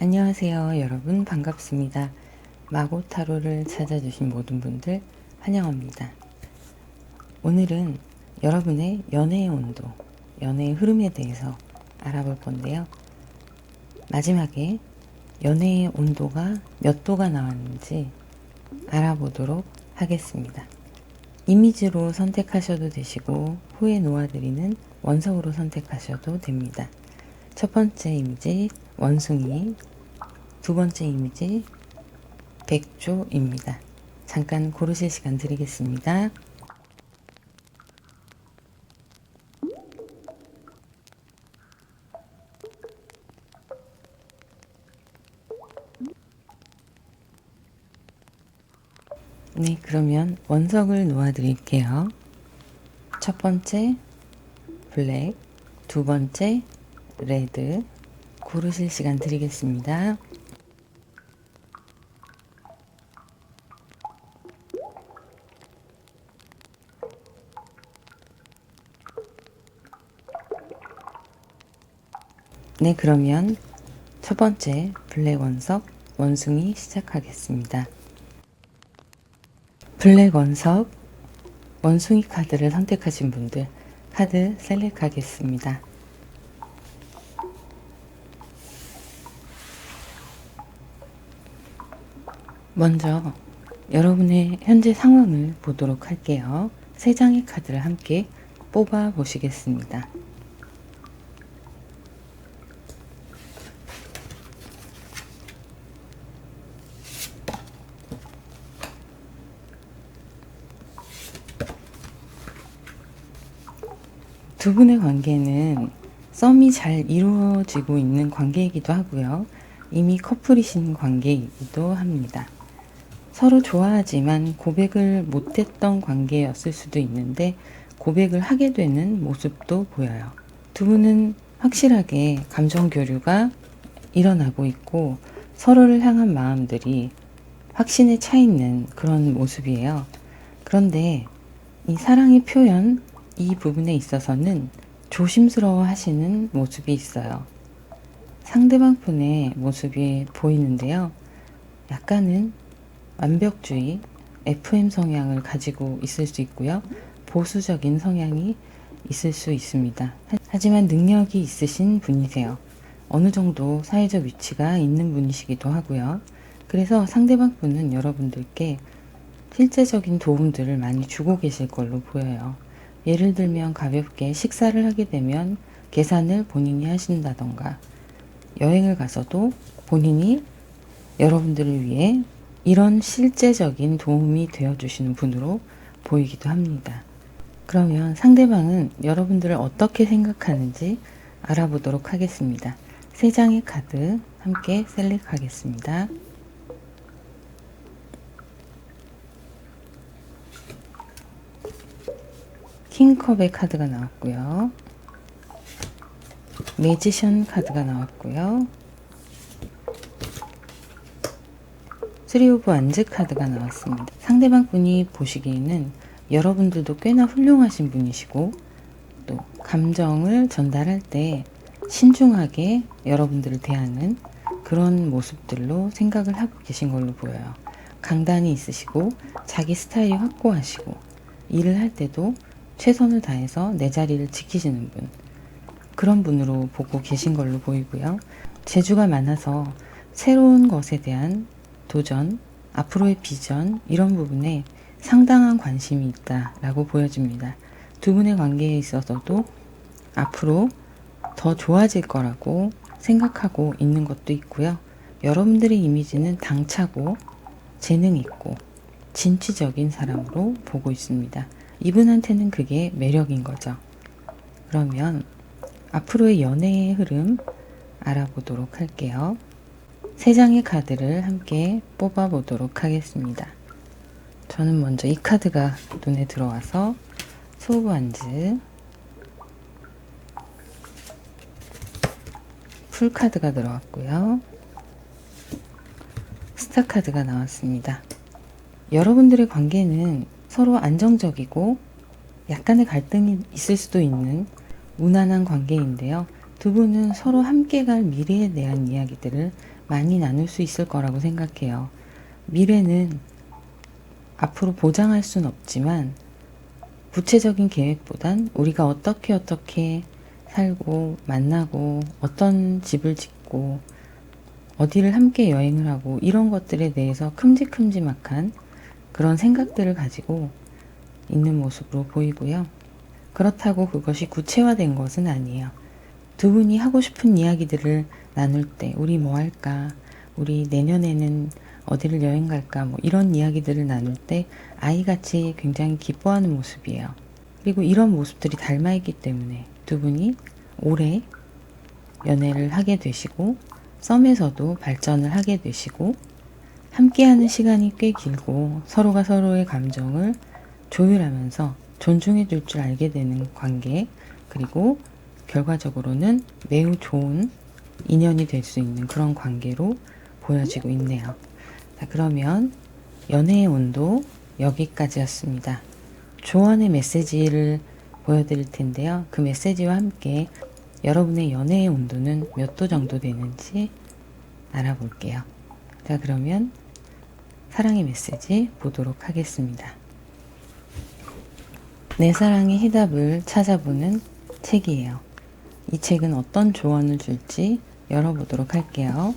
안녕하세요 여러분. 반갑습니다. 마고타로를 찾아주신 모든 분들 환영합니다. 오늘은 여러분의 연애의 온도 연애의 흐름에 대해서 알아볼 건데요. 마지막에 연애의 온도가 몇 도가 나왔는지 알아보도록 하겠습니다. 이미지로 선택하셔도 되시고 후에 놓아드리는 원석으로 선택하셔도 됩니다. 첫 번째 이미지 원숭이, 두 번째 이미지 백조입니다. 잠깐 고르실 시간 드리겠습니다. 네, 그러면 원석을 놓아 드릴게요. 첫 번째 블랙, 두 번째 레드, 고르실 시간 드리겠습니다. 네, 그러면 첫 번째 블랙 원석 원숭이 시작하겠습니다. 블랙 원석 원숭이 카드를 선택하신 분들 카드 셀렉하겠습니다. 먼저 여러분의 현재 상황을 보도록 할게요. 세 장의 카드를 함께 뽑아 보시겠습니다. 두 분의 관계는 썸이 잘 이루어지고 있는 관계이기도 하고요. 이미 커플이신 관계이기도 합니다. 서로 좋아하지만 고백을 못했던 관계였을 수도 있는데 고백을 하게 되는 모습도 보여요. 두 분은 확실하게 감정 교류가 일어나고 있고 서로를 향한 마음들이 확신에 차 있는 그런 모습이에요. 그런데 이 사랑의 표현 이 부분에 있어서는 조심스러워 하시는 모습이 있어요. 상대방 분의 모습이 보이는데요. 약간은 완벽주의, FM 성향을 가지고 있을 수 있고요. 보수적인 성향이 있을 수 있습니다. 하지만 능력이 있으신 분이세요. 어느 정도 사회적 위치가 있는 분이시기도 하고요. 그래서 상대방 분은 여러분들께 실제적인 도움들을 많이 주고 계실 걸로 보여요. 예를 들면 가볍게 식사를 하게 되면 계산을 본인이 하신다던가 여행을 가서도 본인이 여러분들을 위해 이런 실제적인 도움이 되어주시는 분으로 보이기도 합니다. 그러면 상대방은 여러분들을 어떻게 생각하는지 알아보도록 하겠습니다. 세 장의 카드 함께 셀렉하겠습니다. 킹컵의 카드가 나왔고요. 매지션 카드가 나왔고요. 쓰리 오브 안즈 카드가 나왔습니다. 상대방 분이 보시기에는 여러분들도 꽤나 훌륭하신 분이시고 또 감정을 전달할 때 신중하게 여러분들을 대하는 그런 모습들로 생각을 하고 계신 걸로 보여요. 강단이 있으시고 자기 스타일이 확고하시고 일을 할 때도 최선을 다해서 내 자리를 지키시는 분 그런 분으로 보고 계신 걸로 보이고요. 재주가 많아서 새로운 것에 대한 도전, 앞으로의 비전 이런 부분에 상당한 관심이 있다라고 보여집니다. 두 분의 관계에 있어서도 앞으로 더 좋아질 거라고 생각하고 있는 것도 있고요. 여러분들의 이미지는 당차고 재능 있고 진취적인 사람으로 보고 있습니다. 이분한테는 그게 매력인 거죠. 그러면 앞으로의 연애의 흐름 알아보도록 할게요. 세 장의 카드를 함께 뽑아 보도록 하겠습니다. 저는 먼저 이 카드가 눈에 들어와서 소브 안즈 풀 카드가 들어왔고요. 스타 카드가 나왔습니다. 여러분들의 관계는 서로 안정적이고 약간의 갈등이 있을 수도 있는 무난한 관계인데요. 두 분은 서로 함께 갈 미래에 대한 이야기들을 많이 나눌 수 있을 거라고 생각해요. 미래는 앞으로 보장할 순 없지만 구체적인 계획보단 우리가 어떻게 어떻게 살고 만나고 어떤 집을 짓고 어디를 함께 여행을 하고 이런 것들에 대해서 큼직큼직한 그런 생각들을 가지고 있는 모습으로 보이고요. 그렇다고 그것이 구체화된 것은 아니에요. 두 분이 하고 싶은 이야기들을 나눌 때 우리 뭐 할까? 우리 내년에는 어디를 여행 갈까? 뭐 이런 이야기들을 나눌 때 아이같이 굉장히 기뻐하는 모습이에요. 그리고 이런 모습들이 닮아 있기 때문에 두 분이 오래 연애를 하게 되시고 썸에서도 발전을 하게 되시고 함께하는 시간이 꽤 길고 서로가 서로의 감정을 조율하면서 존중해 줄 줄 알게 되는 관계 그리고 결과적으로는 매우 좋은 인연이 될 수 있는 그런 관계로 보여지고 있네요. 자, 그러면 연애의 온도 여기까지였습니다. 조언의 메시지를 보여드릴 텐데요. 그 메시지와 함께 여러분의 연애의 온도는 몇 도 정도 되는지 알아볼게요. 자, 그러면 사랑의 메시지 보도록 하겠습니다. 내 사랑의 해답을 찾아보는 책이에요. 이 책은 어떤 조언을 줄지 열어보도록 할게요.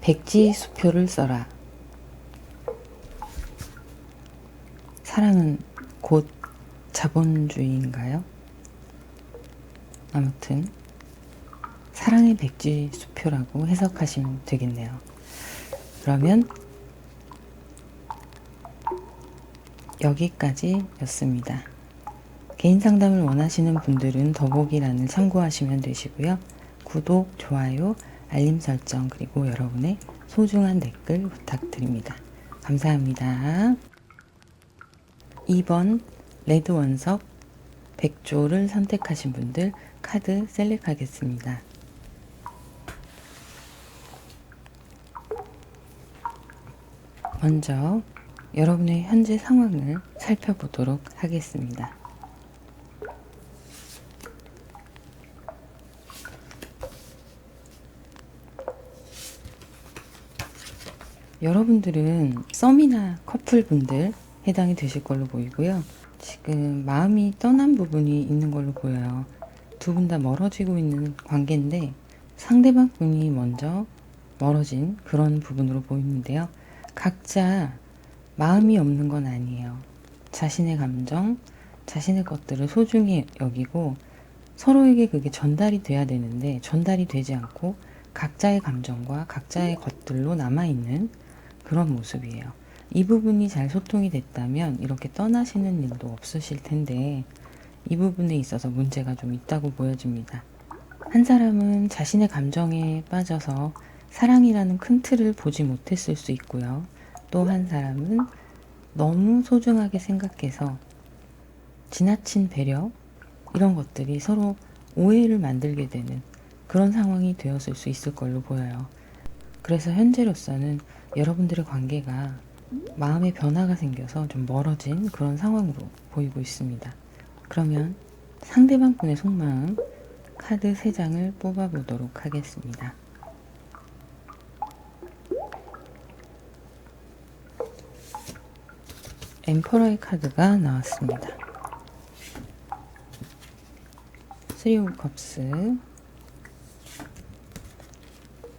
백지 수표를 써라. 사랑은 곧 자본주의인가요? 아무튼 사랑의 백지 수표라고 해석하시면 되겠네요. 그러면 여기까지였습니다. 개인 상담을 원하시는 분들은 더보기란을 참고하시면 되시고요. 구독, 좋아요, 알림 설정 그리고 여러분의 소중한 댓글 부탁드립니다. 감사합니다. 2번 레드 원석 100조를 선택하신 분들 카드 셀렉하겠습니다. 먼저 여러분의 현재 상황을 살펴보도록 하겠습니다. 여러분들은 썸이나 커플분들 해당이 되실 걸로 보이고요. 지금 마음이 떠난 부분이 있는 걸로 보여요. 두 분 다 멀어지고 있는 관계인데 상대방 분이 먼저 멀어진 그런 부분으로 보이는데요. 각자 마음이 없는 건 아니에요. 자신의 감정, 자신의 것들을 소중히 여기고 서로에게 그게 전달이 돼야 되는데 전달이 되지 않고 각자의 감정과 각자의 것들로 남아있는 그런 모습이에요. 이 부분이 잘 소통이 됐다면 이렇게 떠나시는 일도 없으실 텐데 이 부분에 있어서 문제가 좀 있다고 보여집니다. 한 사람은 자신의 감정에 빠져서 사랑이라는 큰 틀을 보지 못했을 수 있고요. 또 한 사람은 너무 소중하게 생각해서 지나친 배려 이런 것들이 서로 오해를 만들게 되는 그런 상황이 되었을 수 있을 걸로 보여요. 그래서 현재로서는 여러분들의 관계가 마음의 변화가 생겨서 좀 멀어진 그런 상황으로 보이고 있습니다. 그러면 상대방 분의 속마음 카드 3장을 뽑아보도록 하겠습니다. 엠퍼러의 카드가 나왔습니다. 스리 오브 컵스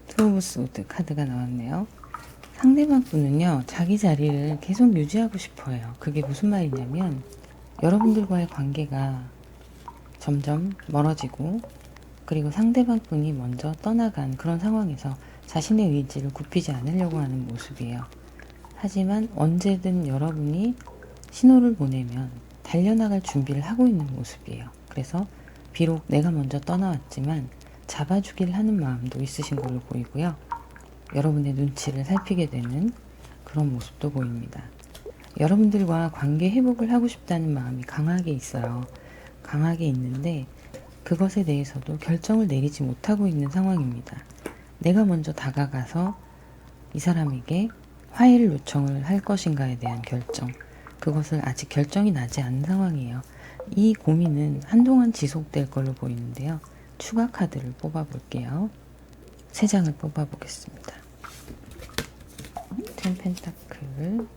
투 오브 소드 카드가 나왔네요. 상대방 분은요, 자기 자리를 계속 유지하고 싶어요. 그게 무슨 말이냐면, 여러분들과의 관계가 점점 멀어지고, 그리고 상대방 분이 먼저 떠나간 그런 상황에서 자신의 의지를 굽히지 않으려고 하는 모습이에요. 하지만 언제든 여러분이 신호를 보내면 달려나갈 준비를 하고 있는 모습이에요. 그래서 비록 내가 먼저 떠나왔지만 잡아주기를 하는 마음도 있으신 걸로 보이고요. 여러분의 눈치를 살피게 되는 그런 모습도 보입니다. 여러분들과 관계 회복을 하고 싶다는 마음이 강하게 있어요. 강하게 있는데 그것에 대해서도 결정을 내리지 못하고 있는 상황입니다. 내가 먼저 다가가서 이 사람에게 화해를 요청을 할 것인가에 대한 결정. 그것을 아직 결정이 나지 않은 상황이에요. 이 고민은 한동안 지속될 걸로 보이는데요. 추가 카드를 뽑아 볼게요. 세 장을 뽑아 보겠습니다. 텐 펜타클,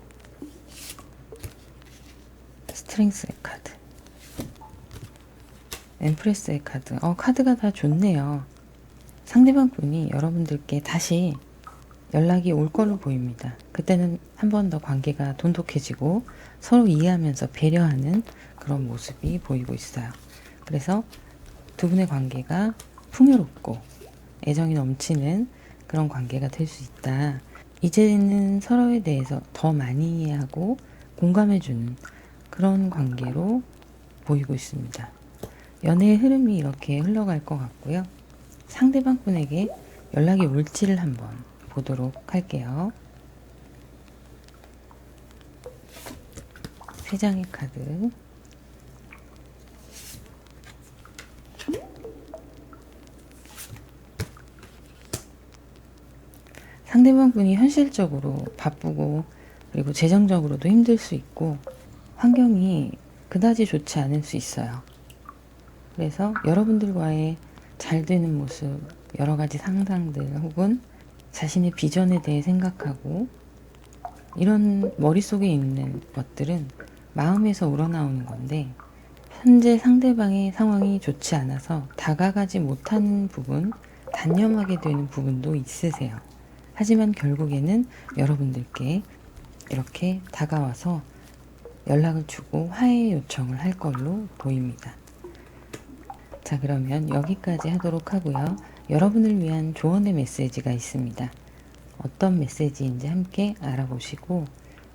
스트렝스의 카드, 엠프레스의 카드. 어, 카드가 다 좋네요. 상대방 분이 여러분들께 다시 연락이 올 걸로 보입니다. 그때는 한 번 더 관계가 돈독해지고 서로 이해하면서 배려하는 그런 모습이 보이고 있어요. 그래서 두 분의 관계가 풍요롭고 애정이 넘치는 그런 관계가 될 수 있다. 이제는 서로에 대해서 더 많이 이해하고 공감해주는 그런 관계로 보이고 있습니다. 연애의 흐름이 이렇게 흘러갈 것 같고요. 상대방 분에게 연락이 올지를 한번 보도록 할게요. 세 장의 카드. 상대방 분이 현실적으로 바쁘고 그리고 재정적으로도 힘들 수 있고 환경이 그다지 좋지 않을 수 있어요. 그래서 여러분들과의 잘 되는 모습, 여러 가지 상상들 혹은 자신의 비전에 대해 생각하고 이런 머릿속에 있는 것들은 마음에서 우러나오는 건데 현재 상대방의 상황이 좋지 않아서 다가가지 못하는 부분, 단념하게 되는 부분도 있으세요. 하지만 결국에는 여러분들께 이렇게 다가와서 연락을 주고 화해 요청을 할 걸로 보입니다. 자, 그러면 여기까지 하도록 하고요. 여러분을 위한 조언의 메시지가 있습니다. 어떤 메시지인지 함께 알아보시고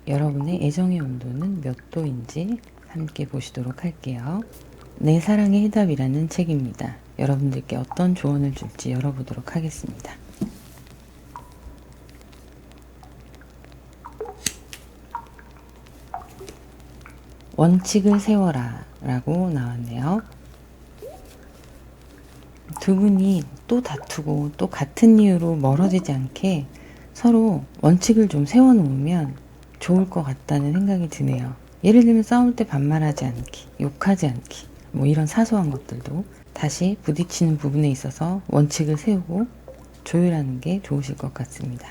여러분의 애정의 온도는 몇 도인지 함께 보시도록 할게요. 내 사랑의 해답이라는 책입니다. 여러분들께 어떤 조언을 줄지 열어보도록 하겠습니다. 원칙을 세워라 라고 나왔네요. 두 분이 또 다투고 또 같은 이유로 멀어지지 않게 서로 원칙을 좀 세워놓으면 좋을 것 같다는 생각이 드네요. 예를 들면 싸울 때 반말하지 않기, 욕하지 않기, 뭐 이런 사소한 것들도 다시 부딪히는 부분에 있어서 원칙을 세우고 조율하는 게 좋으실 것 같습니다.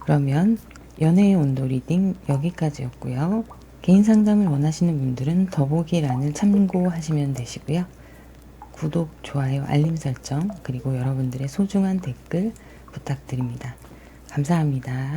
그러면 연애의 온도 리딩 여기까지였고요. 개인 상담을 원하시는 분들은 더보기란을 참고하시면 되시고요. 구독, 좋아요, 알림 설정, 그리고 여러분들의 소중한 댓글 부탁드립니다. 감사합니다.